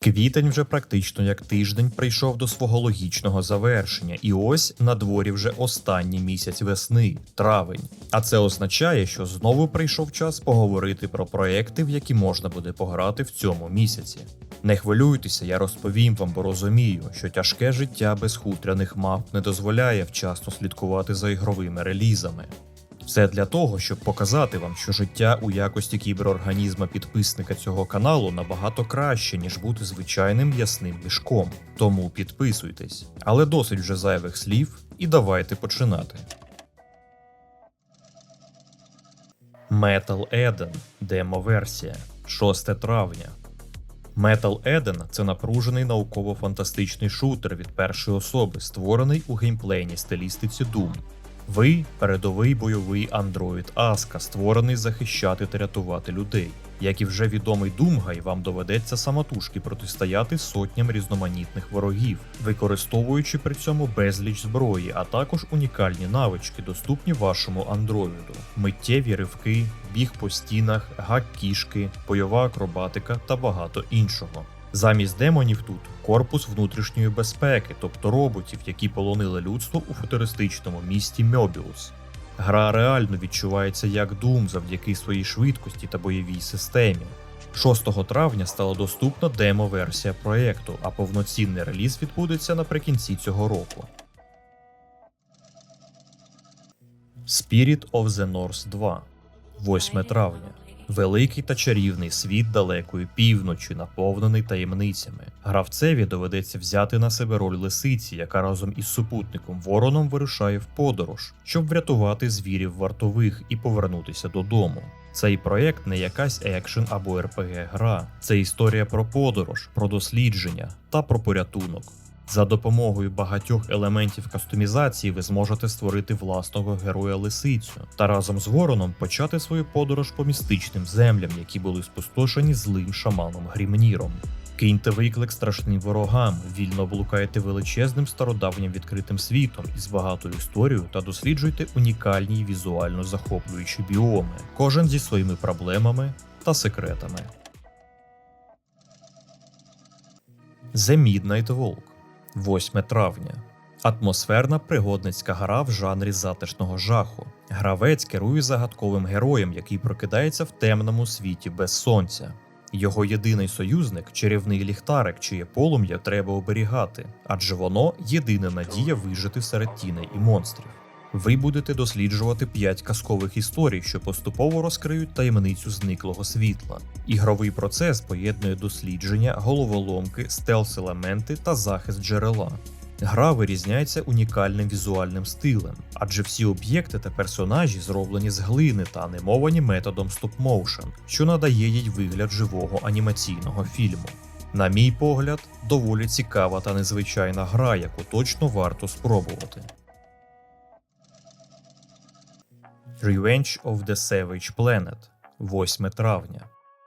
Квітень вже практично як тиждень прийшов до свого логічного завершення, і ось на дворі вже останній місяць весни, травень. А це означає, що знову прийшов час поговорити про проекти, в які можна буде пограти в цьому місяці. Не хвилюйтеся, я розповім вам, бо розумію, що тяжке життя без хутряних мап не дозволяє вчасно слідкувати за ігровими релізами. Все для того, щоб показати вам, що життя у якості кіберорганізма підписника цього каналу набагато краще, ніж бути звичайним м'ясним мішком. Тому підписуйтесь. Але досить вже зайвих слів, і давайте починати. Metal Eden демо-версія 6 травня. Metal Eden – це напружений науково-фантастичний шутер від першої особи, створений у геймплейній стилістиці Doom. Ви передовий бойовий андроїд Аска, створений захищати та рятувати людей. Як і вже відомий Думгай, вам доведеться самотужки протистояти сотням різноманітних ворогів, використовуючи при цьому безліч зброї, а також унікальні навички, доступні вашому андроїду: миттєві ривки, біг по стінах, гак кішки, бойова акробатика та багато іншого. Замість демонів тут корпус внутрішньої безпеки, тобто роботів, які полонили людство у футуристичному місті Мьобіус. Гра реально відчувається як Doom завдяки своїй швидкості та бойовій системі. 6 травня стала доступна демо-версія проєкту, а повноцінний реліз відбудеться наприкінці цього року. Spirit of the North 2 8 травня. Великий та чарівний світ далекої півночі, наповнений таємницями. Гравцеві доведеться взяти на себе роль лисиці, яка разом із супутником вороном вирушає в подорож, щоб врятувати звірів вартових і повернутися додому. Цей проєкт не якась екшен або РПГ гра, це історія про подорож, про дослідження та про порятунок. За допомогою багатьох елементів кастомізації ви зможете створити власного героя лисицю та разом з вороном почати свою подорож по містичним землям, які були спустошені злим шаманом Грімніром. Киньте виклик страшним ворогам, вільно блукайте величезним стародавнім відкритим світом із багатою історією та досліджуйте унікальні й візуально захоплюючі біоми, кожен зі своїми проблемами та секретами. The Midnight Walk 8 травня. Атмосферна пригодницька гра в жанрі затишного жаху. Гравець керує загадковим героєм, який прокидається в темному світі без сонця. Його єдиний союзник чарівний ліхтарик, чиє полум'я треба оберігати, адже воно єдина надія вижити серед тіней і монстрів. Ви будете досліджувати п'ять казкових історій, що поступово розкриють таємницю зниклого світла. Ігровий процес поєднує дослідження, головоломки, стелс-елементи та захист джерела. Гра вирізняється унікальним візуальним стилем, адже всі об'єкти та персонажі зроблені з глини та анімовані методом стоп-моушен, що надає їй вигляд живого анімаційного фільму. На мій погляд, доволі цікава та незвичайна гра, яку точно варто спробувати. Revenge of the Savage Planet 8 травня.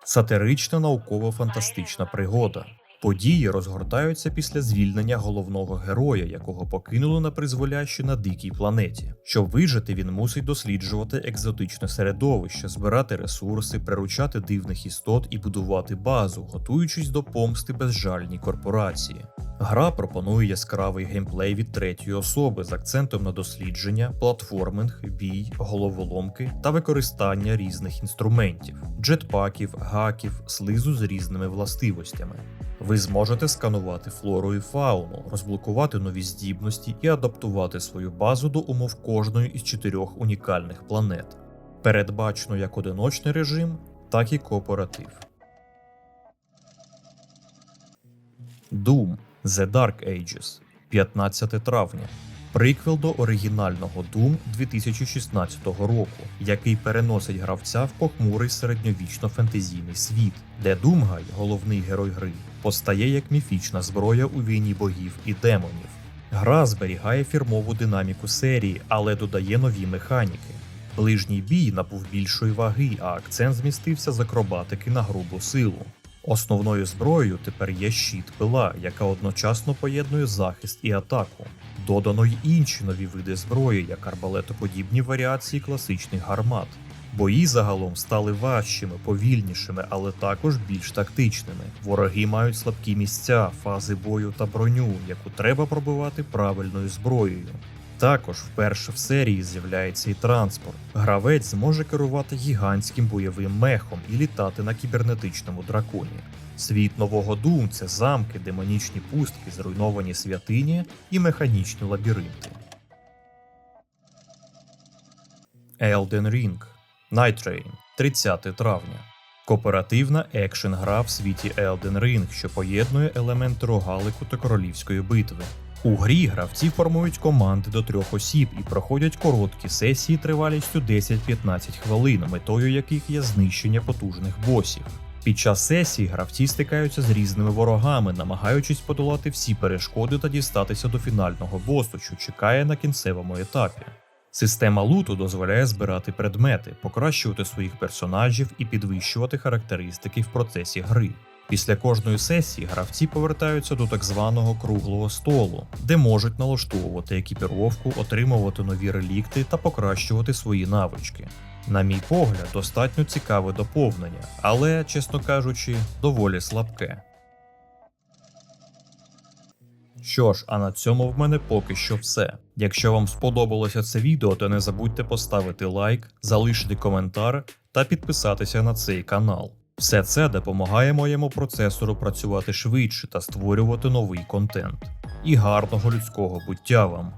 Сатирична науково-фантастична пригода. Події розгортаються після звільнення головного героя, якого покинули на призволяще на дикій планеті. Щоб вижити, він мусить досліджувати екзотичне середовище, збирати ресурси, приручати дивних істот і будувати базу, готуючись до помсти безжальній корпорації. Гра пропонує яскравий геймплей від третьої особи з акцентом на дослідження, платформинг, бій, головоломки та використання різних інструментів, джетпаків, гаків, слизу з різними властивостями. Ви зможете сканувати флору і фауну, розблокувати нові здібності і адаптувати свою базу до умов кожної із чотирьох унікальних планет. Передбачено як одиночний режим, так і кооператив. Doom The Dark Ages 15 травня. Приквел до оригінального Doom 2016 року, який переносить гравця в похмурий середньовічно-фентезійний світ, де Думгай, головний герой гри, постає як міфічна зброя у війні богів і демонів. Гра зберігає фірмову динаміку серії, але додає нові механіки. Ближній бій набув більшої ваги, а акцент змістився з акробатики на грубу силу. Основною зброєю тепер є щит пила, яка одночасно поєднує захист і атаку. Додано й інші нові види зброї, як арбалетоподібні варіації класичних гармат. Бої загалом стали важчими, повільнішими, але також більш тактичними. Вороги мають слабкі місця, фази бою та броню, яку треба пробивати правильною зброєю. Також вперше в серії з'являється і транспорт. Гравець зможе керувати гігантським бойовим мехом і літати на кібернетичному драконі. Світ нового Doom – це замки, демонічні пустки, зруйновані святині і механічні лабіринти. Elden Ring Night Train 30 травня. Кооперативна екшен гра в світі Elden Ring, що поєднує елементи рогалику та королівської битви. У грі гравці формують команди до трьох осіб і проходять короткі сесії тривалістю 10-15 хвилин, метою яких є знищення потужних босів. Під час сесії гравці стикаються з різними ворогами, намагаючись подолати всі перешкоди та дістатися до фінального босу, що чекає на кінцевому етапі. Система луту дозволяє збирати предмети, покращувати своїх персонажів і підвищувати характеристики в процесі гри. Після кожної сесії гравці повертаються до так званого круглого столу, де можуть налаштовувати екіпіровку, отримувати нові релікти та покращувати свої навички. На мій погляд, достатньо цікаве доповнення, але, чесно кажучи, доволі слабке. Що ж, а на цьому в мене поки що все. Якщо вам сподобалося це відео, то не забудьте поставити лайк, залишити коментар та підписатися на цей канал. Все це допомагає моєму процесору працювати швидше та створювати новий контент. І гарного людського буття вам!